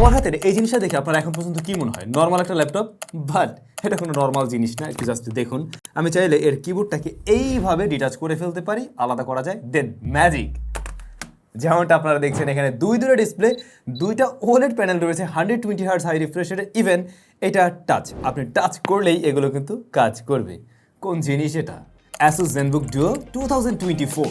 আমার হাতের এই জিনিসটা দেখে আপনার এখন পর্যন্ত কি মনে হয়? নর্মাল একটা ল্যাপটপ বাট এটা কোনো নর্মাল জিনিস না, একটু জাস্ট দেখুন। আমি চাইলে এর কিবোর্ডটাকে এইভাবে ডিটাচ করে ফেলতে পারি, আলাদা করা যায় দেন ম্যাজিক যেমনটা আপনারা দেখছেন এখানে দুই দুটো ডিসপ্লে দুইটা ওলেড প্যানেল রয়েছে হান্ড্রেড টোয়েন্টি হার্স হাই রিফ্রেশের ইভেন এটা টাচ আপনি টাচ করলেই এগুলো কিন্তু কাজ করবে। কোন জিনিস এটা? Asus Zenbook Duo two thousand twenty four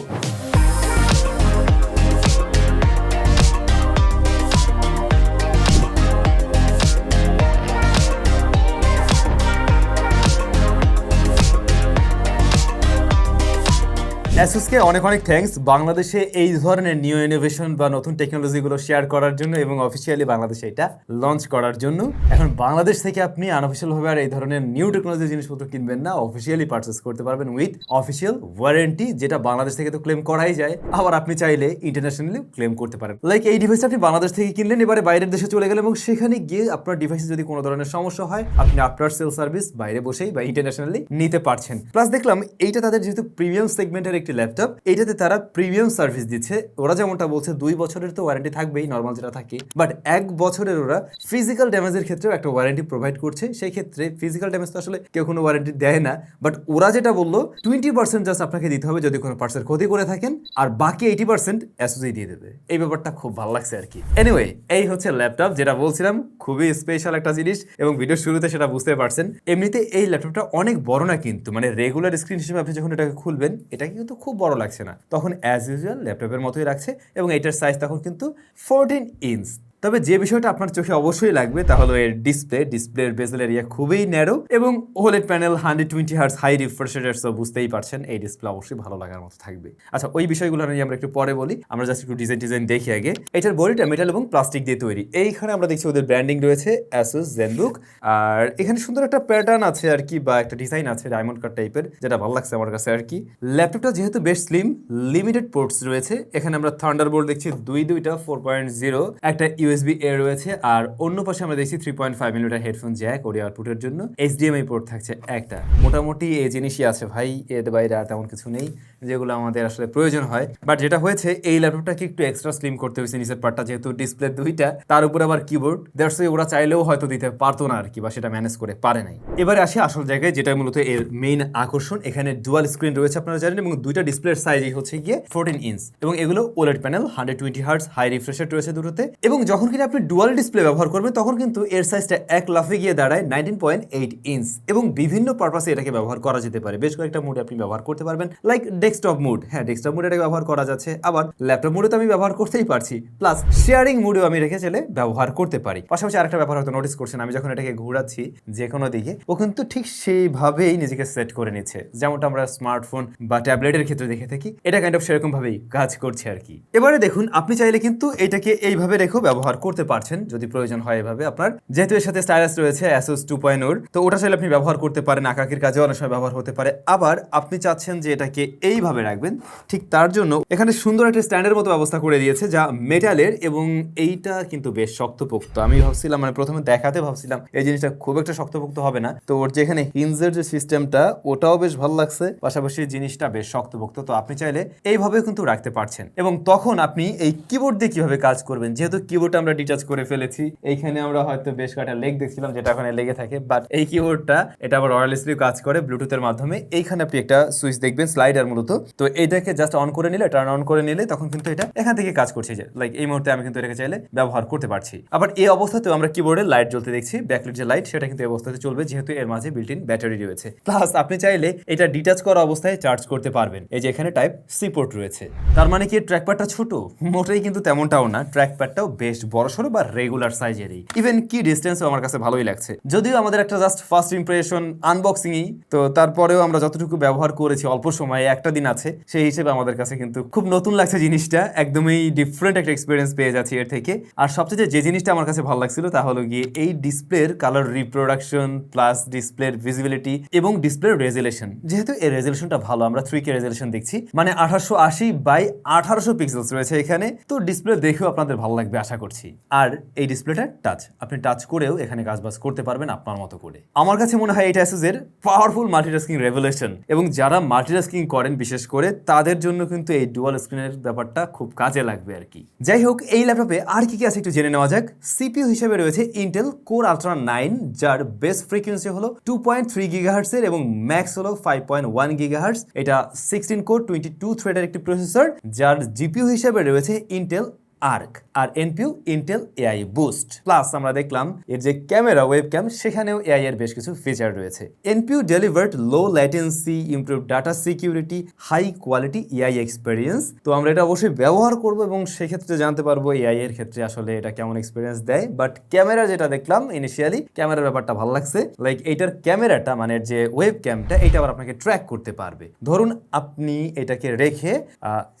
অ্যাসুসকে অনেক অনেক থ্যাঙ্কস বাংলাদেশে এই ধরনের নিউ ইনোভেশন বা নতুন টেকনোলজিগুলো শেয়ার করার জন্য এবং অফিসিয়ালি বাংলাদেশে এটা লঞ্চ করার জন্য। এখন বাংলাদেশ থেকে আপনি আনঅফিসিয়ালভাবে আর এই ধরনের নিউ টেকনোলজি জিনিসপত্র কিনবেন না অফিসিয়ালি পারচেস করতে পারবেন উইথ অফিসিয়াল ওয়ারেন্টি যেটা বাংলাদেশ থেকে তো ক্লেম করাই যায়। আবার আপনি চাইলে ইন্টারন্যাশনালি ক্লেম করতে পারেন। লাইক এই ডিভাইস আপনি বাংলাদেশ থেকে কিনলেন, এবারে বাইরের দেশে চলে গেলেন এবং সেখানে গিয়ে আপনার ডিভাইসে যদি কোনো ধরনের সমস্যা হয়, আপনি আফটার সেল সার্ভিস বাইরে বসেই বা ইন্টারন্যাশনালি নিতে পারছেন। প্লাস দেখলাম এইটা তাদের যেহেতু প্রিমিয়াম সেগমেন্টের একটি ল্যাপটপ এইটাতে তারা প্রিমিয়াম সার্ভিস দিচ্ছে। ওরা যেমনটা বলছে, দুই বছরের তো ওয়ারেন্টি থাকবেই নর্মাল যেটা থাকে। বাট এক বছরের ওরা ফিজিক্যাল ড্যামেজের ক্ষেত্রেও একটা ওয়ারেন্টি প্রোভাইড করছে। সেই ক্ষেত্রে ফিজিক্যাল ড্যামেজ তো আসলে কেউ কোনো ওয়ারেন্টি দেয় না। বাট ওরা যেটা বলল টোয়েন্টি পার্সেন্ট জাস্ট আপনাকে দিতে হবে যদি কোনো পার্সের ক্ষতি করে থাকেন, আর বাকি এইটি পার্সেন্ট অ্যাসোসিয়ে দিয়ে দেবে। এই ব্যাপারটা খুব ভালো লাগছে আর কি। এনিওয়ে এই হচ্ছে ল্যাপটপ, যেটা বলছিলাম, খুবই স্পেশাল একটা জিনিস এবং ভিডিওর শুরুতে সেটা বুঝতে পারছেন। এমনিতে এই ল্যাপটপটা অনেক বড় না কিন্তু মানে রেগুলার স্ক্রিন হিসেবে আপনি যখন এটাকে খুলবেন এটা কিন্তু খুব বড় লাগছে না। তখন অ্যাজ ইউজুয়াল ল্যাপটপের মতোই রাখছে এবং এটার সাইজ তখন কিন্তু ফোরটিন ইঞ্চ তবে যে বিষয়টা আপনার চোখে অবশ্যই লাগবে তা হলো এর ডিসপ্লে ডিসপ্লের বেজেল এরিয়া খুবই ন্যারো এবং OLED panel hundred twenty hertz high refresher তো বুঝতেই পারছেন, এই ডিসপ্লে অবশ্যই ভালো লাগার মতো থাকবে। আচ্ছা ওই বিষয়গুলো নিয়ে আমরা একটু পরে বলি। আমরা জাস্ট একটু ডিজাইন ডিজাইন দেখি আগে। এটার বডিটা মেটাল এবং প্লাস্টিক দিয়ে তৈরি। এইখানে আমরা দেখছি ওদের ব্র্যান্ডিং রয়েছে অ্যাসুস জেনবুক আর এখানে সুন্দর একটা প্যাটার্ন আছে আর কি, বা একটা ডিজাইন আছে ডায়মন্ড কাট টাইপের যেটা ভালো লাগছে আমার কাছে আর কি। ল্যাপটপটা যেহেতু বেশ স্লিম লিমিটেড পোর্টস রয়েছে। এখানে আমরা থান্ডারবোল্ট দেখছি, দুই দুইটা ফোর পয়েন্ট জিরো একটা ইউএসবি এ রয়েছে, আর অন্য পাশে আমরা দেখছি three point five millimetre headphone jack audio আউটপুটের জন্য। এইচডিএমআই পোর্ট থাকছে একটা। মোটামুটি এই জিনিসই আছে ভাই, এর বাইরে আর তেমন কিছু নেই, যেগুলো আমাদের আসলে প্রয়োজন হয়। বাট যেটা হয়েছে, এই ল্যাপটপটাকে একটু এক্সট্রা স্লিম করতে হয়েছে নিচের পার্টটা যেহেতু ডিসপ্লে দুইটা, তার উপর আবার কিবোর্ড দ্যাটস ওরা চাইলেও হয়তো দিতে পারতো না আর কি বা সেটা ম্যানেজ করে পারে নাই। এবারে আসি আসল জায়গায়, যেটা মূলত এর মেইন আকর্ষণ। এখানে ডুয়াল স্ক্রিন রয়েছে আপনারা জানেন, এবং দুইটা ডিসপ্লের সাইজই হচ্ছে গিয়ে ফোরটিন ইঞ্চ এবং এগুলো OLED panel hundred twenty hertz high refresher রয়েছে দুটোতে। এবং যখন কিনা আপনি ডুয়াল ডিসপ্লে ব্যবহার করবেন, তখন কিন্তু এর সাইজটা এক লাফে গিয়ে দাঁড়ায় নাইনটিন পয়েন্ট এইট ইঞ্চ এবং বিভিন্ন পারপাসে এটাকে ব্যবহার করা যেতে পারে। বেশ কয়েকটা মুডে আপনি ব্যবহার করতে পারবেন লাইক ডেস্কটপ মুড হ্যাঁ ডেস্কটপ মুড এটাকে ব্যবহার করা যাচ্ছে। আবার ল্যাপটপ মুডে তো আমি ব্যবহার করতেই পারছি। প্লাস শেয়ারিং মুডেও আমি রেখে চলে ব্যবহার করতে পারি। পাশাপাশি আরেকটা ব্যাপার হয়তো নোটিস করছেন, আমি যখন এটাকে ঘোরাচ্ছি যে কোনো দিকে, ও কিন্তু ঠিক সেইভাবেই নিজেকে সেট করে নিচ্ছে। যেমনটা আমরা স্মার্টফোন বা ট্যাবলেটের ক্ষেত্রে দেখে থাকি, এটা কাইন্ড অফ সেরকম ভাবেই কাজ করছে আর কি। এবারে দেখুন, আপনি চাইলে কিন্তু এটাকে এইভাবে রেখেও ব্যবহার করতে পারছেন, যদি প্রয়োজন হয় এভাবে আপনার। যেহেতু এর সাথে স্টাইলাস রয়েছে অ্যাসোস টু পয়েন্ট তো ওটা চাইলে আপনি ব্যবহার করতে পারেন আঁকাকির কাজেও অনেক সময় ব্যবহার হতে পারে। আবার আপনি চাচ্ছেন যে এটাকে এইভাবে রাখবেন, ঠিক তার জন্য এখানে সুন্দর একটা স্ট্যান্ডের মতো ব্যবস্থা করে দিয়েছে, যা মেটালের এবং এইটা কিন্তু বেশ শক্তপোক্ত। আমি ভাবছিলাম মানে প্রথমে দেখাতে ভাবছিলাম, এই জিনিসটা খুব একটা শক্তপোক্ত হবে না। তো ওর যেখানে হিনজের যে সিস্টেমটা ওটাও বেশ ভালো লাগছে। পাশাপাশি জিনিসটা বেশ শক্তপোক্ত, তো আপনি চাইলে এইভাবে কিন্তু রাখতে পারছেন। এবং তখন আপনি এই কিবোর্ড দিয়ে কীভাবে কাজ করবেন, যেহেতু কিবোর্ডটা আমরা ডিটাচ করে ফেলেছি। এইখানে আমরা হয়তো বেশ কয়েকটা লেগ দেখছিলাম যেটা ওখানে লেগে থাকে। বাট এই কিবোর্ডটা এটা আবার ওয়ারলেসলি কাজ করে ব্লুটুথের মাধ্যমে। এইখানে আপনি একটা সুইচ দেখবেন স্লাইডার মূলত। তো এইটাকে জাস্ট অন করে নিলে টার্ন অন করে নিলে তখন কিন্তু এটা এখান থেকে কাজ করছে যে। লাইক এই মুহূর্তে আমি কিন্তু এটাকে চাইলে ব্যবহার করতে পারছি। আবার এই অবস্থাতেও আমরা কিবোর্ডে লাইট জ্বলতে দেখছি। ব্যাকলাইট যে লাইট সেটা কিন্তু এই অবস্থাতে চলবে, যেহেতু এর মাঝে বিল্ট ইন ব্যাটারি রয়েছে। প্লাস আপনি চাইলে এটা ডিটাচ করা অবস্থায় চার্জ করতে পারবেন। এই যে এখানে টাইপ সি পোর্ট রয়েছে। তার মানে কি ট্র্যাক প্যাডটা ছোট? মোটেই কিন্তু তেমনটাও না। ট্র্যাক প্যাডটাও বেশ বড়সড় বা রেগুলার সাইজেরই ইভেন কি ডিস্টেন্সও আমার কাছে ভালোই লাগছে। যদিও আমাদের একটা জাস্ট ফার্স্ট ইমপ্রেশন আনবক্সিংই তো তারপরেও আমরা যতটুকু ব্যবহার করেছি অল্প সময়ে, একটা দিন আছে, সেই হিসেবে আমাদের কাছে কিন্তু খুব নতুন লাগছে জিনিসটা, একদমই ডিফারেন্ট একটা এক্সপিরিয়েন্স পেয়ে যাচ্ছি এর থেকে। আর সবচেয়ে যে জিনিসটা আমার কাছে ভালো লাগছিল তা হলো গিয়ে এই ডিসপ্লের কালার রিপ্রোডাকশন প্লাস ডিসপ্লের ভিজিবিলিটি এবং ডিসপ্লের রেজুলেশন যেহেতু এই রেজুলেশনটা ভালো, আমরা থ্রি কে রেজুলেশন দেখছি মানে আঠারোশো আশি বাই আঠারোশো পিক্সেলস রয়েছে এখানে, তো ডিসপ্লে দেখেও আপনাদের ভালো লাগবে, আশা করছি। দিচ্ছি আর এই ডিসপ্লেটা টাচ আপনি টাচ করেও এখানে কাজবাজ করতে পারবেন আপনার মতো করে। আমার কাছে মনে হয় এটা অ্যাসুসের পাওয়ারফুল মাল্টিটাস্কিং রেভলিউশন এবং যারা মাল্টিটাস্কিং করেন, বিশেষ করে তাদের জন্য কিন্তু এই ডুয়াল স্ক্রিনের ব্যাপারটা খুব কাজে লাগবে আর কি। যাই হোক, এই ল্যাপটপে আর কি কি আছে একটু জেনে নেওয়া যাক। সিপিইউ হিসেবে রয়েছে ইন্টেল কোর আলট্রা নাইন যার বেস্ট ফ্রিকোয়েন্সি হলো টু পয়েন্ট থ্রি গিগাহার্সের এবং ম্যাক্স হলো ফাইভ পয়েন্ট ওয়ান গিগাহার্স এটা সিক্সটিন কোর টোয়েন্টি টু থ্রেডের একটি প্রসেসর যার জিপিইউ হিসেবে রয়েছে ইন্টেল আর্ক আর NPU Intel AI boost plus আমরা দেখলাম এর যে ক্যামেরা ওয়েব ক্যাম সেখানেও এআই এর বেশ কিছু ফিচার রয়েছে। NPU delivered low latency improve data security high quality AI experience তো আমরা এটা অবশ্যই ব্যবহার করব এবং সেক্ষেত্রে জানতে পারব এআই এর ক্ষেত্রে আসলে এটা কেমন এক্সপিরিয়েন্স দেয়। বাট ক্যামেরা যেটা দেখলাম ইনিশিয়ালি ক্যামেরার ব্যাপারটা ভালো লাগছে। লাইক এইটার ক্যামেরাটা মানে যে ওয়েব ক্যামটা এটা আবার আপনাকে ট্র্যাক করতে পারবে। ধরুন আপনি এটাকে রেখে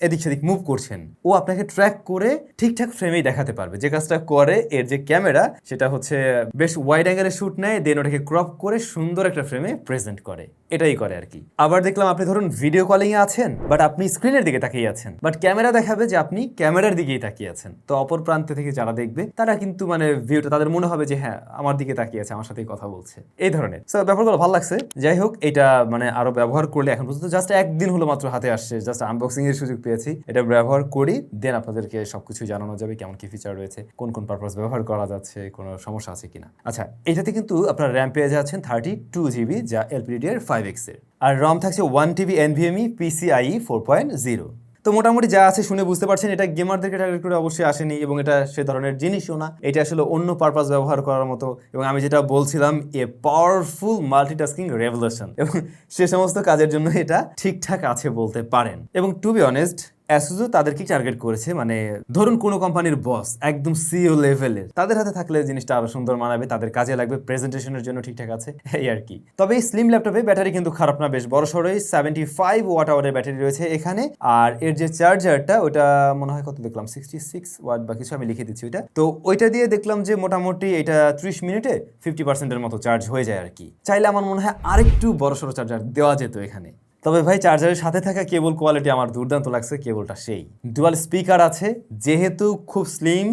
এদিক সেদিক মুভ করছেন। ও আপনাকে ট্র্যাক করে ঠিকঠাক ফ্রেমেই দেখাতে পারবে। যে কাজটা করে, এর যে ক্যামেরা সেটা হচ্ছে বেশ ওয়াইড অ্যাঙ্গেলে শুট নেয় দেন ওটাকে ক্রপ করে সুন্দর একটা ফ্রেমে প্রেজেন্ট করে। এটাই করে আর কি। আবার দেখলাম আপনি ধরুন ভিডিও কলিং এ আছেন বাট আপনি স্ক্রিনের দিকে তাকিয়ে আছেন। বাট ক্যামেরা দেখাবে যে আপনি ক্যামেরার দিকেই তাকিয়ে আছেন। তো অপর প্রান্তে থেকে যারা দেখবে, তারা কিন্তু মানে ভিউটা তাদের মনে হবে যে হ্যাঁ আমার দিকে তাকিয়ে আছে, আমার সাথেই কথা বলছে। এই ধরনের। সো ব্যাপারগুলো ভালো লাগছে। যাই হোক, এটা মানে আরও ব্যবহার করলে এখন পর্যন্ত জাস্ট একদিন হলো মাত্র হাতে আসছে। জাস্ট আনবক্সিং এর সুযোগ পেয়েছি। এটা ব্যবহার করি দেন আপনাদেরকে সবকিছু জানানো যাবে, কেমন কি ফিচার রয়েছে, কোন কোন পারপাস ব্যবহার করা যাচ্ছে, কোনো সমস্যা আছে কিনা। আচ্ছা এটাতে কিন্তু আপনার র্যাম পেয়ে যাচ্ছেন থার্টি টু জিবি যা এলপিডি এর ফাইভ এক্সের। আর রম থাকছে one TB NVMe PCIe four point zero তো মোটামুটি যা আছে শুনে বুঝতে পারছেন, এটা গেমারদেরকে টার্গেট করে অবশ্যই আসেনি, এবং এটা সে ধরনের জিনিসও না। এটা আসলে অন্য পারপাস ব্যবহার করার মতো, এবং আমি যেটা বলছিলাম, এ পাওয়ারফুল মাল্টিটাস্কিং রেভলিউশন এবং সে সমস্ত কাজের জন্য এটা ঠিকঠাক আছে বলতে পারেন। এবং টু বি অনেস্ট অ্যাসুজো তাদেরকে টার্গেট করেছে মানে ধরুন কোনো কোম্পানির বস একদম সিও লেভেলের তাদের হাতে থাকলে জিনিসটা আরও সুন্দর মানাবে, তাদের কাজে লাগবে প্রেজেন্টেশনের জন্য ঠিকঠাক আছে, এই আর কি। তবে এই স্লিম ল্যাপটপে ব্যাটারি কিন্তু খারাপ না, বেশ বড় সড়োই সেভেন্টি ফাইভ ওয়াট আওয়ারের ব্যাটারি রয়েছে এখানে, আর এর যে চার্জারটা ওটা মনে হয় কত দেখলাম সিক্সটি সিক্স ওয়াট বা কিছু আমি লিখে দিচ্ছি ওইটা। তো ওইটা দিয়ে দেখলাম যে মোটামুটি এটা ত্রিশ মিনিটে ফিফটি পার্সেন্টের মতো চার্জ হয়ে যায় আর কি। চাইলে আমার মনে হয় আরেকটু বড় সড়ো চার্জার দেওয়া যেত এখানে। তবে ভাই চার্জারের সাথে থাকা কেবল কোয়ালিটি আমার দুর্দান্ত লাগছে, কেবলটা সেই। ডুয়াল স্পিকার আছে, যেহেতু খুব স্লিম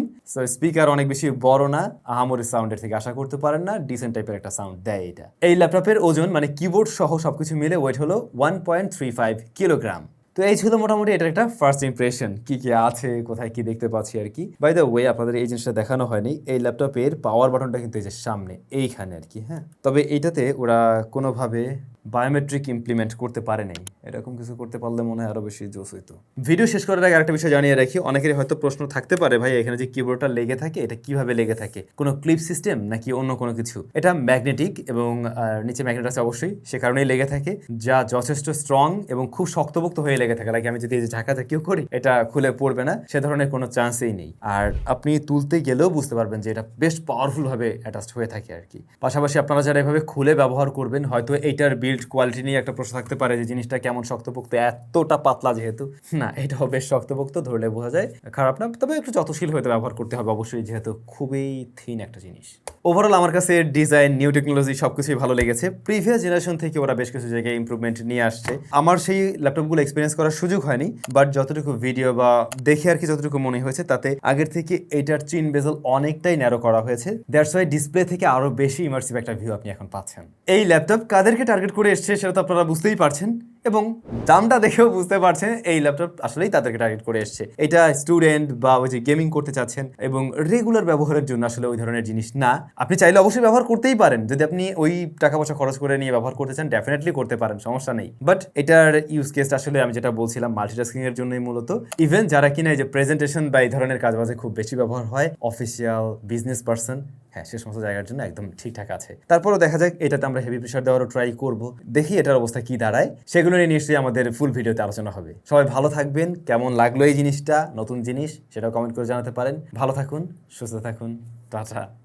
স্পিকার অনেক বেশি বড় না, আহামরি সাউন্ডের থেকে আশা করতে পারেন না ডিসেন্ট টাইপের একটা সাউন্ড দেয় এটা। এই ল্যাপটপের ওজন মানে কিবোর্ড সহ সবকিছু মিলে ওয়েট হলো one point three five kilogram তো এই ছিল মোটামুটি এটা একটা ফার্স্ট ইমপ্রেশন কি কি আছে, কোথায় কি দেখতে পাচ্ছি আর কি। বাই দ্য ওয়ে আপনাদের এই জিনিসটা দেখানো হয়নি, এই ল্যাপটপের পাওয়ার বাটনটা কিন্তু এই যে সামনে, এইখানে আর কি হ্যাঁ। তবে এইটাতে ওরা কোনোভাবে বায়োমেট্রিক ইমপ্লিমেন্ট করতে পারে নাই। এরকম কিছু করতে পারলে মনে হয় আরও বেশি জোস হইতো। ভিডিও শেষ করার আগে আরেকটা বিষয় জানিয়ে রাখি, অনেকেরই হয়তো প্রশ্ন থাকতে পারে, ভাই, এখানে যে কিবোর্ডটা লেগে থাকে, এটা কীভাবে লেগে থাকে? কোনো ক্লিপ সিস্টেম নাকি অন্য কোনো কিছু? এটা ম্যাগনেটিক এবং নিচে ম্যাগনেট আছে অবশ্যই, সে কারণেই লেগে থাকে, যা যথেষ্ট স্ট্রং এবং খুব শক্তপোক্ত হয়ে লেগে থাকে। লাইক আমি যদি ঢাকা ঝাঁকিও করি, এটা খুলে পড়বে না, সে ধরনের কোনো চান্সই নেই। আর আপনি তুলতে গেলেও বুঝতে পারবেন যে এটা বেশ পাওয়ারফুল ভাবে অ্যাটাচড হয়ে থাকে আর কি। পাশাপাশি আপনারা যারা এভাবে খুলে ব্যবহার করবেন, হয়তো এইটার বিল্ড কোয়ালিটি নিয়ে একটা প্রশ্ন থাকতে পারে যে জিনিসটা কেমন শক্তপোক্ত, এতটা পাতলা যেহেতু। না, এটাও বেশ শক্তপোক্ত, ধরলে বোঝা যায়। খারাপ না, তবে একটু যতশীল হয়তো ব্যবহার করতে হবে অবশ্যই, যেহেতু খুবই থিন একটা জিনিস। ওভারঅল আমার কাছে ডিজাইন নিউ টেকনোলজি সবকিছুই ভালো লেগেছে। প্রিভিয়াস জেনারেশন থেকে ওরা বেশ কিছু জায়গায় ইমপ্রুভমেন্ট নিয়ে আসছে। আমার সেই ল্যাপটপগুলো এক্সপিরিয়েন্স করার সুযোগ হয়নি বাট যতটুকু ভিডিও বা দেখে আর কি যতটুকু মনে হয়েছে, তাতে আগের থেকে এটার চিন বেজল অনেকটাই ন্যারো করা হয়েছে। দ্যাটস ওয়াই ডিসপ্লে থেকে আরও বেশি ইমার্সিভ একটা ভিউ আপনি এখন পাচ্ছেন। এই ল্যাপটপ কাদেরকে টার্গেট করে এসছে সেটা তো আপনারা বুঝতেই পারছেন এবং দামটা দেখেও বুঝতে পারছেন, এই ল্যাপটপ আসলেই তাদেরকে টার্গেট করে এসছে। এটা স্টুডেন্ট বা ওই যে গেমিং করতে চাচ্ছেন এবং রেগুলার ব্যবহারের জন্য আসলে ওই ধরনের জিনিস না। আপনি চাইলে অবশ্যই ব্যবহার করতেই পারেন। যদি আপনি ওই টাকা পয়সা খরচ করে নিয়ে ব্যবহার করতে চান ডেফিনেটলি করতে পারেন, সমস্যা নেই। বাট এটার ইউজ কেসটা আসলে আমি যেটা বলছিলাম মাল্টিটাস্কিং এর জন্যই মূলত। ইভেন যারা কিনা এই যে প্রেজেন্টেশন বা এই ধরনের কাজবাজে খুব বেশি ব্যবহার হয় অফিসিয়াল বিজনেস পার্সন হ্যাঁ সে সমস্ত জায়গার জন্য একদম ঠিকঠাক আছে। তারপরও দেখা যাক, এটাতে আমরা হেভি প্রেশার দেওয়ারও ট্রাই করব। দেখি এটার অবস্থা কি দাঁড়ায়। সেগুলো নিয়ে নিশ্চয়ই আমাদের ফুল ভিডিওতে আলোচনা হবে। সবাই ভালো থাকবেন। কেমন লাগল এই জিনিসটা? নতুন জিনিস? সেটাও কমেন্ট করে জানাতে পারেন। ভালো থাকুন, সুস্থ থাকুন। টাটা।